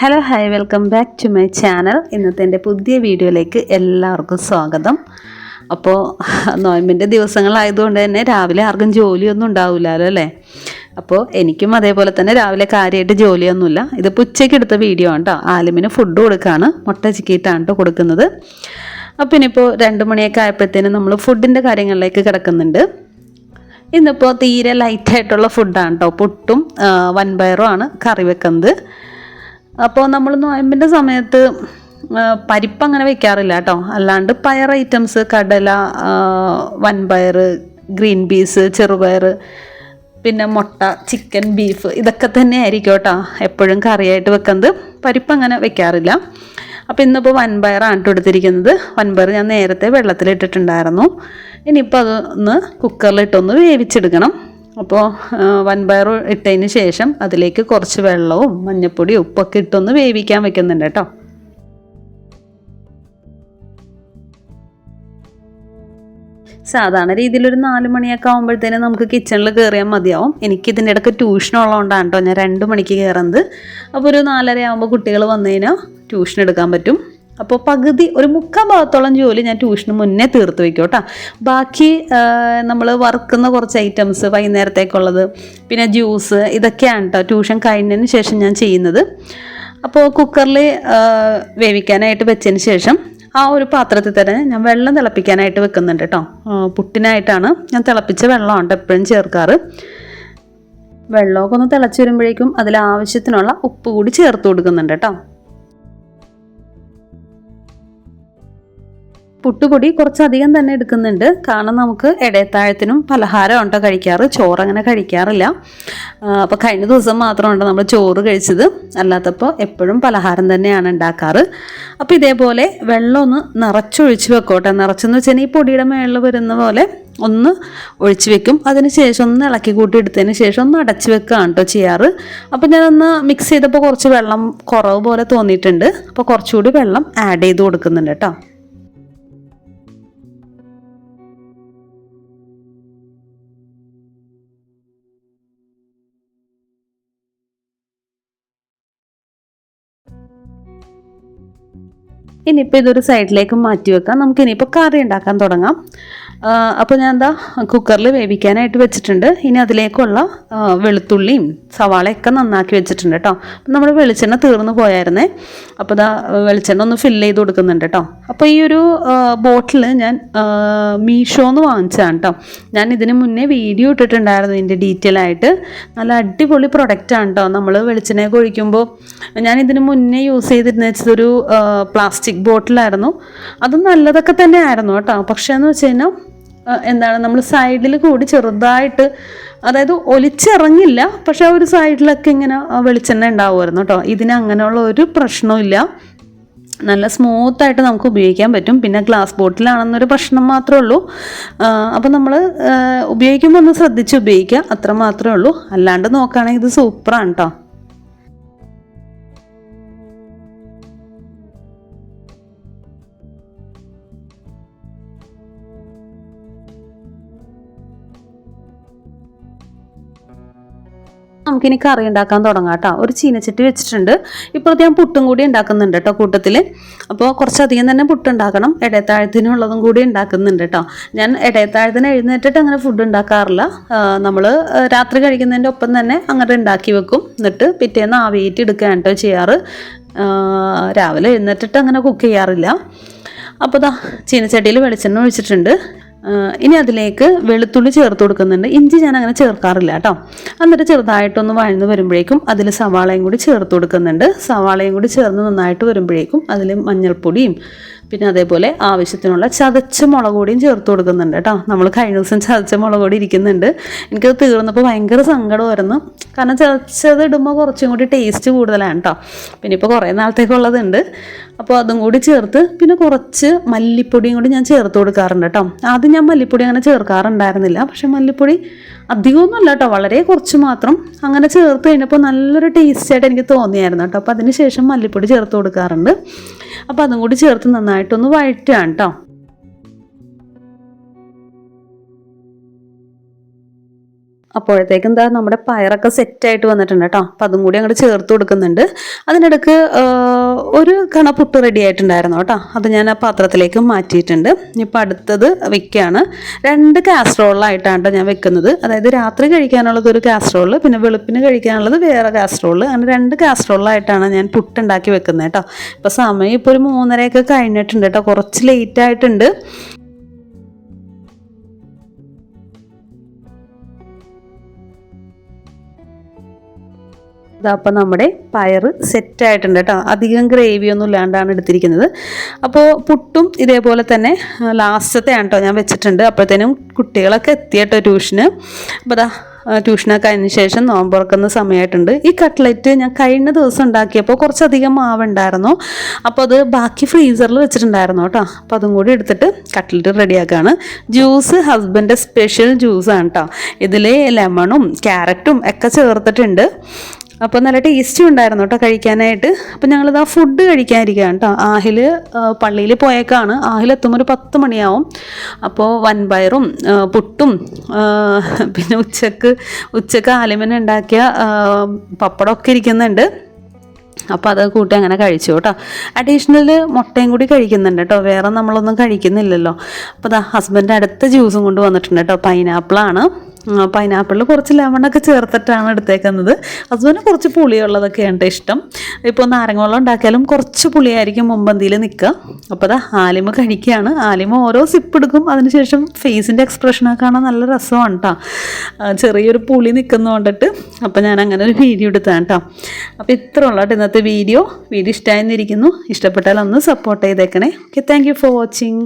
Hello hi welcome back to my channel ഇന്നത്തെ എന്റെ പുതിയ വീഡിയോയിലേക്ക് എല്ലാവർക്കും സ്വാഗതം. അപ്പോൾ നോയമ്പിന്റെ ദിവസങ്ങളായതുകൊണ്ട് തന്നെ രാവിലെ ആർക്കും ജോലിയൊന്നും ഉണ്ടാവില്ലല്ലോ അല്ലേ? അപ്പോൾ എനിക്കും അതേപോലെ തന്നെ രാവിലെ കാര്യമായിട്ട് ജോലിയൊന്നുമില്ല. ഇതിപ്പോൾ ഉച്ചയ്ക്ക് എടുത്ത വീഡിയോ ആണ് കേട്ടോ ആലിമിന് ഫുഡ് കൊടുക്കുകയാണ് മുട്ട ചിക്കിയിട്ടാണ് കേട്ടോ കൊടുക്കുന്നത്. അപ്പോൾ ഇനിയിപ്പോൾ രണ്ട് മണിയൊക്കെ ആയപ്പോഴത്തേനും നമ്മൾ ഫുഡിന്റെ കാര്യങ്ങളിലേക്ക് കിടക്കുന്നുണ്ട്. ഇന്നിപ്പോൾ തീരെ ലൈറ്റായിട്ടുള്ള ഫുഡാണ് കേട്ടോ പുട്ടും വൻപയറും ആണ് കറി വെക്കുന്നത്. അപ്പോൾ നമ്മൾ നോയമ്പിന്റെ സമയത്ത് പരിപ്പ് അങ്ങനെ വെക്കാറില്ല കേട്ടോ. അല്ലാണ്ട് പയർ ഐറ്റംസ് കടല വൻപയർ ഗ്രീൻ പീസ് ചെറുപയർ പിന്നെ മുട്ട ചിക്കൻ ബീഫ് ഇതൊക്കെ തന്നെ ആയിരിക്കും കേട്ടോ എപ്പോഴും കറിയായിട്ട് വെക്കുന്നത്. പരിപ്പ് അങ്ങനെ വെക്കാറില്ല. അപ്പോൾ ഇന്നിപ്പോൾ വൻപയറാണ് കേട്ടോ എടുത്തിരിക്കുന്നത്. വൻപയർ ഞാൻ നേരത്തെ വെള്ളത്തിലിട്ടിട്ടുണ്ടായിരുന്നു. ഇനിയിപ്പോൾ അതൊന്ന് കുക്കറിലിട്ടൊന്ന് വേവിച്ചെടുക്കണം. അപ്പോൾ വൻപയർ ഇട്ടതിന് ശേഷം അതിലേക്ക് കുറച്ച് വെള്ളവും മഞ്ഞൾപ്പൊടിയും ഉപ്പൊക്കെ ഇട്ടൊന്ന് വേവിക്കാൻ വെക്കുന്നുണ്ട് കേട്ടോ. സാധാരണ രീതിയിൽ ഒരു നാല് മണിയൊക്കെ ആകുമ്പോഴത്തേനും നമുക്ക് കിച്ചണിൽ കയറിയാൽ മതിയാവും. എനിക്ക് ഇതിന്റെ ഇടയ്ക്ക് ട്യൂഷൻ ഉള്ളതുകൊണ്ടാണ് കേട്ടോ ഞാൻ രണ്ട് മണിക്ക് കയറുന്നത് അപ്പോൾ ഒരു നാലര ആകുമ്പോൾ കുട്ടികൾ വന്നു കഴിഞ്ഞാൽ ട്യൂഷൻ എടുക്കാൻ പറ്റും. അപ്പോൾ പകുതി ഒരു മുക്കാൽ ഭാഗത്തോളം ജോലി ഞാൻ ട്യൂഷന് മുന്നേ തീർത്ത് വയ്ക്കും കേട്ടോ ബാക്കി നമ്മൾ വറുക്കുന്ന കുറച്ച് ഐറ്റംസ് വൈകുന്നേരത്തേക്കുള്ളത് പിന്നെ ജ്യൂസ് ഇതൊക്കെയാണ് കേട്ടോ ട്യൂഷൻ കഴിഞ്ഞതിന് ശേഷം ഞാൻ ചെയ്യുന്നത്. അപ്പോൾ കുക്കറിൽ വേവിക്കാനായിട്ട് വെച്ചതിന് ശേഷം ആ ഒരു പാത്രത്തിൽ തന്നെ ഞാൻ വെള്ളം തിളപ്പിക്കാനായിട്ട് വെക്കുന്നുണ്ട് കേട്ടോ പുട്ടിനായിട്ടാണ് ഞാൻ തിളപ്പിച്ച വെള്ളമാണ് എപ്പോഴും ചേർക്കാറ്. വെള്ളമൊക്കെ ഒന്ന് തിളച്ച് വരുമ്പോഴേക്കും അതിൽ ആവശ്യത്തിനുള്ള ഉപ്പ് കൂടി ചേർത്ത് കൊടുക്കുന്നുണ്ട് കേട്ടോ പുട്ടുപൊടി കുറച്ചധികം തന്നെ എടുക്കുന്നുണ്ട്. കാരണം നമുക്ക് ഇടയത്താഴത്തിനും പലഹാരം ഉണ്ടോ കഴിക്കാറ്? ചോറ് അങ്ങനെ കഴിക്കാറില്ല അപ്പോൾ കഴിഞ്ഞ ദിവസം മാത്രമുണ്ട് നമ്മൾ ചോറ് കഴിച്ചത്. അല്ലാത്തപ്പോൾ എപ്പോഴും പലഹാരം തന്നെയാണ് ഉണ്ടാക്കാറ്. അപ്പോൾ ഇതേപോലെ വെള്ളം ഒന്ന് നിറച്ചൊഴിച്ച് വെക്കോട്ടെ. നിറച്ചെന്ന് വെച്ചാൽ ഈ പൊടിയുടെ മേളിൽ വരുന്ന പോലെ ഒന്ന് ഒഴിച്ച് വെക്കും. അതിന് ശേഷം ഒന്ന് ഇളക്കി കൂട്ടി എടുത്തതിന് ശേഷം ഒന്ന് അടച്ചു വെക്കുകയാണ് കേട്ടോ ചെയ്യാറ്. അപ്പോൾ ഞാനൊന്ന് മിക്സ് ചെയ്തപ്പോൾ കുറച്ച് വെള്ളം കുറവ് പോലെ തോന്നിയിട്ടുണ്ട്. അപ്പോൾ കുറച്ചുകൂടി വെള്ളം ആഡ് ചെയ്ത് കൊടുക്കുന്നുണ്ട് കേട്ടോ. ഇനിയിപ്പോൾ ഇതൊരു സൈഡിലേക്ക് മാറ്റി വെക്കാം. നമുക്ക് ഇനിയിപ്പോൾ കറി ഉണ്ടാക്കാൻ തുടങ്ങാം. അപ്പോൾ ഞാൻ എന്താ കുക്കറിൽ വേവിക്കാനായിട്ട് വെച്ചിട്ടുണ്ട്. ഇനി അതിലേക്കുള്ള വെളുത്തുള്ളിയും സവാളയൊക്കെ നന്നാക്കി വെച്ചിട്ടുണ്ട് കേട്ടോ അപ്പം നമ്മുടെ വെളിച്ചെണ്ണ തീർന്നു പോയായിരുന്നേ. അപ്പോൾ ഇതാ വെളിച്ചെണ്ണ ഒന്ന് ഫില്ല് ചെയ്ത് കൊടുക്കുന്നുണ്ട് കേട്ടോ അപ്പോൾ ഈ ഒരു ബോട്ടിൽ ഞാൻ മീഷോ എന്ന് വാങ്ങിച്ചതാണ് കേട്ടോ ഞാൻ ഇതിന് മുന്നേ വീഡിയോ ഇട്ടിട്ടുണ്ടായിരുന്നു ഇതിന്റെ ഡീറ്റെയിൽ ആയിട്ട്. നല്ല അടിപൊളി പ്രൊഡക്റ്റാണ് കേട്ടോ നമ്മൾ വെളിച്ചെണ്ണയൊക്കെ ഒഴിക്കുമ്പോൾ ഞാൻ ഇതിന് മുന്നേ യൂസ് ചെയ്തിരുന്ന വെച്ചതൊരു പ്ലാസ്റ്റിക് ബോട്ടിലായിരുന്നു അത് നല്ലതൊക്കെ തന്നെ ആയിരുന്നു കേട്ടോ പക്ഷേ എന്ന് വെച്ച് കഴിഞ്ഞാൽ എന്താണ് നമ്മൾ സൈഡിൽ കൂടി ചെറുതായിട്ട് അതായത് ഒലിച്ചിറങ്ങില്ല പക്ഷെ ഒരു സൈഡിലൊക്കെ ഇങ്ങനെ വെളിച്ചെണ്ണ ഉണ്ടാവുമായിരുന്നു കേട്ടോ. ഇതിന് അങ്ങനെയുള്ള ഒരു പ്രശ്നമില്ല നല്ല സ്മൂത്തായിട്ട് നമുക്ക് ഉപയോഗിക്കാൻ പറ്റും. പിന്നെ ഗ്ലാസ് ബോട്ടിലാണെന്നൊരു പ്രശ്നം മാത്രമേ ഉള്ളൂ. അപ്പോൾ നമ്മൾ ഉപയോഗിക്കുമ്പോൾ ഒന്ന് ശ്രദ്ധിച്ച് ഉപയോഗിക്കുക. അത്ര മാത്രമേ ഉള്ളൂ. അല്ലാണ്ട് നോക്കുകയാണെങ്കിൽ ഇത് സൂപ്പറാണ് കേട്ടോ നമുക്കിനി കറി ഉണ്ടാക്കാൻ തുടങ്ങാം കേട്ടോ. ഒരു ചീനച്ചട്ടി വെച്ചിട്ടുണ്ട്. ഇപ്പോഴത്തെ ഞാൻ പുട്ടും കൂടി ഉണ്ടാക്കുന്നുണ്ട് കേട്ടോ കൂട്ടത്തിൽ അപ്പോൾ കുറച്ചധികം തന്നെ പുട്ട് ഉണ്ടാക്കണം. ഇടയത്താഴത്തിനുള്ളതും കൂടി ഉണ്ടാക്കുന്നുണ്ട് കേട്ടോ. ഞാൻ ഇടയത്താഴത്തിന് എഴുന്നേറ്റിട്ട് അങ്ങനെ ഫുഡ് ഉണ്ടാക്കാറില്ല. നമ്മൾ രാത്രി കഴിക്കുന്നതിന്റെ ഒപ്പം തന്നെ അങ്ങനെ ഉണ്ടാക്കി വെക്കും. എന്നിട്ട് പിറ്റേന്ന് ആവിയേറ്റ് എടുക്കുകയാണ് കേട്ടോ ചെയ്യാറ്. രാവിലെ എഴുന്നേറ്റിട്ട് അങ്ങനെ കുക്ക് ചെയ്യാറില്ല. അപ്പോൾ ദാ ചീനച്ചട്ടിയിൽ വെളിച്ചെണ്ണ ഒഴിച്ചിട്ടുണ്ട്. ഇനി അതിലേക്ക് വെളുത്തുള്ളി ചേർത്ത് കൊടുക്കുന്നുണ്ട്. ഇഞ്ചി ഞാൻ അങ്ങനെ ചേർക്കാറില്ല കേട്ടോ. എന്നിട്ട് ചെറുതായിട്ടൊന്ന് വഴന്ന് വരുമ്പോഴേക്കും അതിൽ സവാളയും കൂടി ചേർത്ത് കൊടുക്കുന്നുണ്ട്. സവാളയും കൂടി ചേർന്ന് നന്നായിട്ട് വരുമ്പോഴേക്കും അതിൽ മഞ്ഞൾപ്പൊടിയും പിന്നെ അതേപോലെ ആവശ്യത്തിനുള്ള ചതച്ച മുളക് പൊടിയും ചേർത്ത് കൊടുക്കുന്നുണ്ട് കേട്ടോ. നമ്മൾ കഴിഞ്ഞ ദിവസം ചതച്ച മുളക് പൊടി ഇരിക്കുന്നുണ്ട്. എനിക്കത് തീർന്നപ്പോൾ ഭയങ്കര സങ്കടമായിരുന്നു. കാരണം ചതച്ചത് ഇടുമ്പോൾ കുറച്ചും കൂടി ടേസ്റ്റ് കൂടുതലാണ് കേട്ടോ. പിന്നെ ഇപ്പോൾ കുറേ നാളത്തേക്കുള്ളതുണ്ട് അപ്പോൾ അതും കൂടി ചേർത്ത് പിന്നെ കുറച്ച് മല്ലിപ്പൊടിയും കൂടി ഞാൻ ചേർത്ത് കൊടുക്കാറുണ്ട് കേട്ടോ. ആദ്യം ഞാൻ മല്ലിപ്പൊടി അങ്ങനെ ചേർക്കാറുണ്ടായിരുന്നില്ല. പക്ഷെ മല്ലിപ്പൊടി അധികമൊന്നുമല്ല കേട്ടോ. വളരെ കുറച്ച് മാത്രം അങ്ങനെ ചേർത്ത് കഴിഞ്ഞപ്പോൾ നല്ലൊരു ടേസ്റ്റ് ആയിട്ട് എനിക്ക് തോന്നിയായിരുന്നു കേട്ടോ. അപ്പോൾ അതിന് ശേഷം മല്ലിപ്പൊടി ചേർത്ത് കൊടുക്കാറുണ്ട്. അപ്പോൾ അതും കൂടി ചേർത്ത് നന്നായിട്ടൊന്ന് വഴറ്റുകയാണ് കേട്ടോ അപ്പോഴത്തേക്കും എന്താ നമ്മുടെ പയറൊക്കെ സെറ്റായിട്ട് വന്നിട്ടുണ്ട് കേട്ടോ അപ്പം അതും കൂടി അങ്ങോട്ട് ചേർത്ത് കൊടുക്കുന്നുണ്ട്. അതിനിടക്ക് ഒരു കണ പുട്ട് റെഡി ആയിട്ടുണ്ടായിരുന്നു കേട്ടോ അത് ഞാൻ ആ പാത്രത്തിലേക്ക് മാറ്റിയിട്ടുണ്ട്. ഇപ്പം അടുത്തത് വെക്കുകയാണ് രണ്ട് കാസ്ട്രോളായിട്ടാണ് കേട്ടോ ഞാൻ വെക്കുന്നത്. അതായത് രാത്രി കഴിക്കാനുള്ളത് ഒരു കാസ്ട്രോൾ പിന്നെ വെളുപ്പിന് കഴിക്കാനുള്ളത് വേറെ കാസ്ട്രോൾ അങ്ങനെ രണ്ട് കാസ്ട്രോളായിട്ടാണ് ഞാൻ പുട്ടുണ്ടാക്കി വെക്കുന്നത് കേട്ടോ ഇപ്പം സമയം ഇപ്പോൾ ഒരു മൂന്നരയൊക്കെ കഴിഞ്ഞിട്ടുണ്ട് കേട്ടോ കുറച്ച് ലേറ്റ് അപ്പം നമ്മുടെ പയറ് സെറ്റായിട്ടുണ്ട് കേട്ടോ അധികം ഗ്രേവി ഒന്നും ഇല്ലാണ്ടാണ് എടുത്തിരിക്കുന്നത്. അപ്പോൾ പുട്ടും ഇതേപോലെ തന്നെ ലാസ്റ്റത്തെ ആണ് കേട്ടോ ഞാൻ വെച്ചിട്ടുണ്ട്. അപ്പോഴത്തേനും കുട്ടികളൊക്കെ എത്തിയട്ടോ ട്യൂഷന്. അപ്പോൾ അതാ ട്യൂഷനൊക്കെ അതിന് ശേഷം നോമ്പുറക്കുന്ന സമയമായിട്ടുണ്ട്. ഈ കട്ട്ലറ്റ് ഞാൻ കഴിഞ്ഞ ദിവസം ഉണ്ടാക്കിയപ്പോൾ കുറച്ചധികം മാവുണ്ടായിരുന്നു അപ്പോൾ അത് ബാക്കി ഫ്രീസറിൽ വെച്ചിട്ടുണ്ടായിരുന്നു കേട്ടോ അപ്പോൾ അതും കൂടി എടുത്തിട്ട് കട്ട്ലറ്റ് റെഡിയാക്കുകയാണ് ജ്യൂസ് ഹസ്ബൻഡ് സ്പെഷ്യൽ ജ്യൂസാണ് കേട്ടോ ഇതിൽ ലെമണും ക്യാരറ്റും ഒക്കെ ചേർത്തിട്ടുണ്ട്. അപ്പോൾ നല്ല ടേസ്റ്റും ഉണ്ടായിരുന്നു കേട്ടോ കഴിക്കാനായിട്ട്. അപ്പോൾ ഞങ്ങളിത് ആ ഫുഡ് കഴിക്കാനിരിക്കുകയാണ് കേട്ടോ ആഹിൽ പള്ളിയിൽ പോയേക്കാണ്. ആഹിൽ എത്തുമ്പോൾ ഒരു പത്ത് മണിയാവും. അപ്പോൾ വൻപയറും പുട്ടും പിന്നെ ഉച്ചയ്ക്ക് ഉച്ചയ്ക്ക് ആലിമന ഉണ്ടാക്കിയ പപ്പടമൊക്കെ ഇരിക്കുന്നുണ്ട്. അപ്പോൾ അത് കൂട്ടി അങ്ങനെ കഴിച്ചു കേട്ടോ അഡീഷണൽ മുട്ടയും കൂടി കഴിക്കുന്നുണ്ട് കേട്ടോ വേറെ നമ്മളൊന്നും കഴിക്കുന്നില്ലല്ലോ. അപ്പോൾ ദാ ഹസ്ബൻഡ് അടുത്ത ജ്യൂസും കൊണ്ട് വന്നിട്ടുണ്ട് കേട്ടോ പൈനാപ്പിളാണ് പൈനാപ്പിളിൽ കുറച്ച് ലെമണൊക്കെ ചേർത്തിട്ടാണ് എടുത്തേക്കുന്നത്. അതുപോലെ കുറച്ച് പുളിയുള്ളതൊക്കെയാണ് ട്ടോ ഇഷ്ടം. ഇപ്പോൾ നാരങ്ങ വെള്ളം ഉണ്ടാക്കിയാലും കുറച്ച് പുളിയായിരിക്കും മുമ്പന്തിയിൽ നിൽക്കുക. അപ്പോൾ അത് ആലിമ കഴിക്കുകയാണ്. ആലിമ ഓരോ സിപ്പ് എടുക്കും. അതിനുശേഷം ഫേസിന്റെ എക്സ്പ്രഷനൊക്കെ കാണാൻ നല്ല രസമാണ് കേട്ടോ ചെറിയൊരു പുളി നിൽക്കുന്ന കൊണ്ടിട്ട് അപ്പോൾ ഞാൻ അങ്ങനെ ഒരു വീഡിയോ എടുത്താണ് കേട്ടോ അപ്പോൾ ഇത്ര ഉള്ള കേട്ടോ ഇന്നത്തെ വീഡിയോ വീഡിയോ ഇഷ്ടമായിരുന്നിരിക്കുന്നു ഇഷ്ടപ്പെട്ടാൽ ഒന്ന് സപ്പോർട്ട് ചെയ്തേക്കണേ ഓക്കെ താങ്ക് ഫോർ വാച്ചിങ്